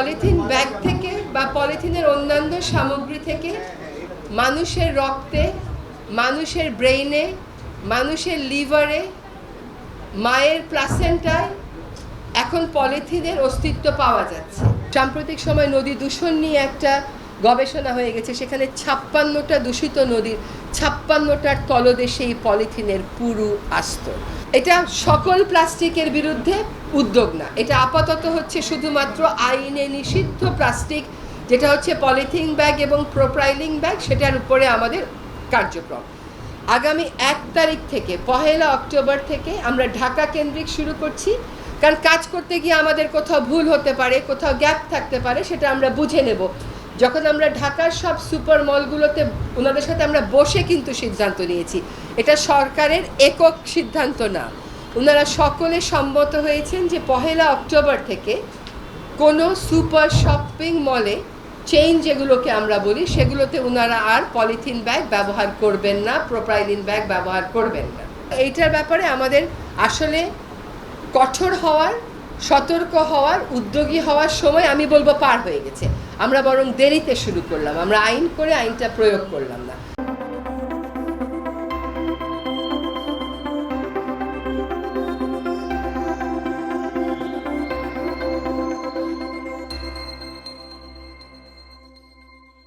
Polythene bag থেকে বা পলিথিনের অন্যান্য সামগ্রী থেকে মানুষের রক্তে, মানুষের ব্রেইনে, মানুষের লিভারে, মায়ের প্লাসেন্টায় এখন পলিথিনের অস্তিত্ব পাওয়া যাচ্ছে। সাম্প্রতিক সময় নদী দূষণ নিয়ে একটা গবেষণা হয়ে গেছে, সেখানে ছাপ্পান্নটা দূষিত নদীর, ছাপ্পান্নটার তলদেশে এই পলিথিনের পুরু আস্ত। এটা সকল প্লাস্টিকের বিরুদ্ধে উদ্যোগ না। এটা আপাতত হচ্ছে শুধুমাত্র আইনে নিষিদ্ধ প্লাস্টিক, যেটা হচ্ছে পলিথিন ব্যাগ এবং প্রোপ্রাইলিং ব্যাগ, সেটার উপরে আমাদের কার্যক্রম। আগামী এক তারিখ থেকে, পহেলা অক্টোবর থেকে আমরা ঢাকা কেন্দ্রিক শুরু করছি, কারণ কাজ করতে গিয়ে আমাদের কোথাও ভুল হতে পারে, কোথাও গ্যাপ থাকতে পারে, সেটা আমরা বুঝে নেব। যখন আমরা ঢাকার সব সুপার মলগুলোতে ওনাদের সাথে আমরা বসে কিন্তু সিদ্ধান্ত নিয়েছি। এটা সরকারের একক সিদ্ধান্ত না। ওনারা সকলে সম্মত হয়েছেন যে পহেলা অক্টোবর থেকে কোনো সুপার শপিং মলে চেইন যেগুলোকে আমরা বলি, সেগুলোতে ওনারা আর পলিথিন ব্যাগ ব্যবহার করবেন না প্রোপ্রাইলিন ব্যাগ ব্যবহার করবেন না। এইটার ব্যাপারে আমাদের আসলে কঠোর হওয়ার সতর্ক হওয়ার, উদ্যোগী হওয়ার সময় আমি বলব পার হয়ে গেছে। আমরা বরং দেরিতে শুরু করলাম। আমরা আইন করে আইনটা প্রয়োগ করলাম না।